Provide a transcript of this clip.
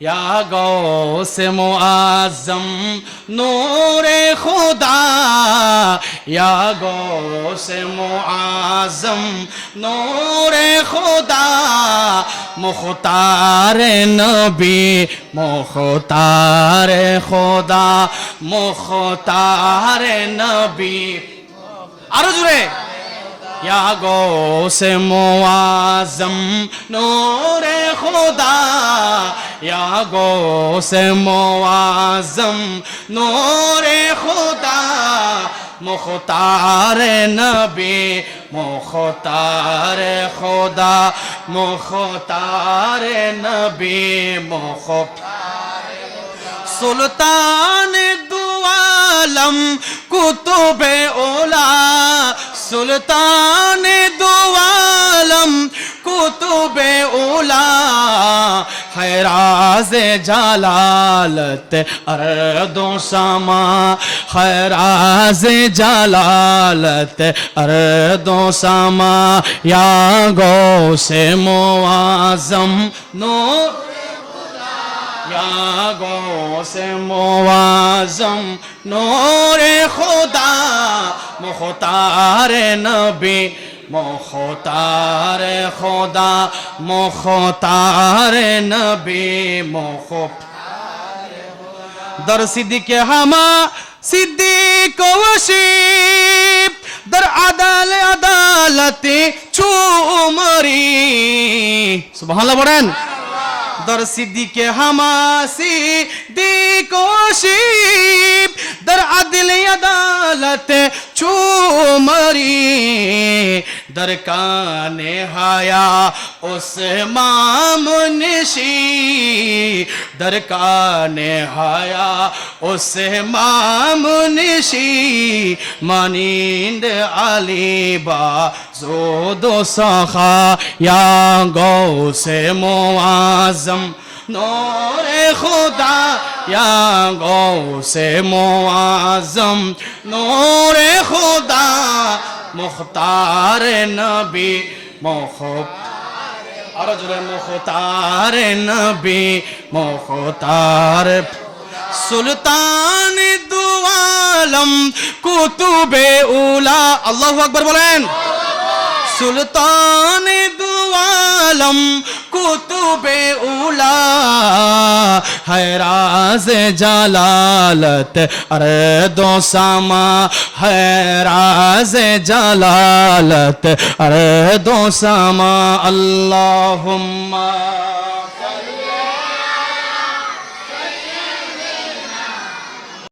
یا غوث معظم نور خدا یا غوث معظم نور خدا مختار نبی مختار خدا مختار نبی আরও জুড়ে یا گوس معظم نور خدا یا گوس معظم نور خدا مختار نبی مختار خدا مختار نبی مختار سلطان دو عالم کتب اور সুলতানে দোয়ালম কুতুবে ওলা خیراز جلالت ارد و سما خیراز جلالت ارد و سما یا گوش معظم نور خدا یا گوش معظم نور خدا মহতার নবী, মহতার খোদা, মহতার নবী মহ দর সিদ্দিকে হামা, সিদ্দিক কৌশি দর আদাল আদালতে চুমরি। ভালো বলেন। দর সিদ্দিকে হামা, সিদ্দিক কৌশি عدالت چومری در کان حیا، اس مام نشی در کان حیا، اس مام نشی مانند علی با زود و سخا یا گو سے معظم نور خدا یا گو سے معظم نور خدا مختار نبی مختار আর জোরে মুখতার নবী মুখতার সুলতান দুয়ালম কুতুবে উলা আল্লাহু আকবার বলেন সুলতান দুয়ালম কুতুবে উলা हैराज जलालत अरे दो सामा हैराज जलालत अरे दो सामा अल्लाहुम्मा